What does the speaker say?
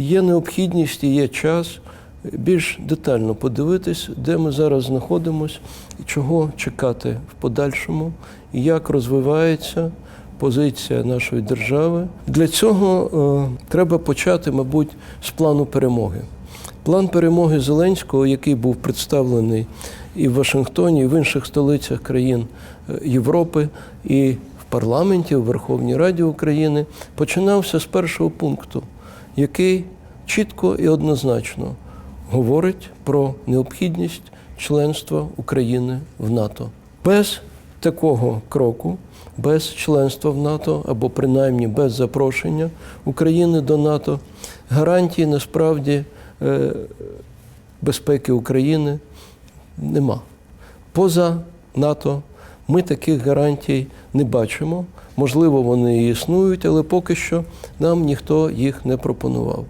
Є необхідність і є час більш детально подивитись, де ми зараз знаходимося, чого чекати в подальшому, як розвивається позиція нашої держави. Для цього е, треба почати, мабуть, з плану перемоги. План перемоги Зеленського, який був представлений і в Вашингтоні, і в інших столицях країн е, Європи, і парламенті, в Верховній Раді України, починався з першого пункту, який чітко і однозначно говорить про необхідність членства України в НАТО. Без такого кроку, без членства в НАТО або принаймні без запрошення України до НАТО, гарантій насправді е, безпеки України нема. Поза НАТО ми таких гарантій не бачимо. Можливо, вони існують, але поки що нам ніхто їх не пропонував.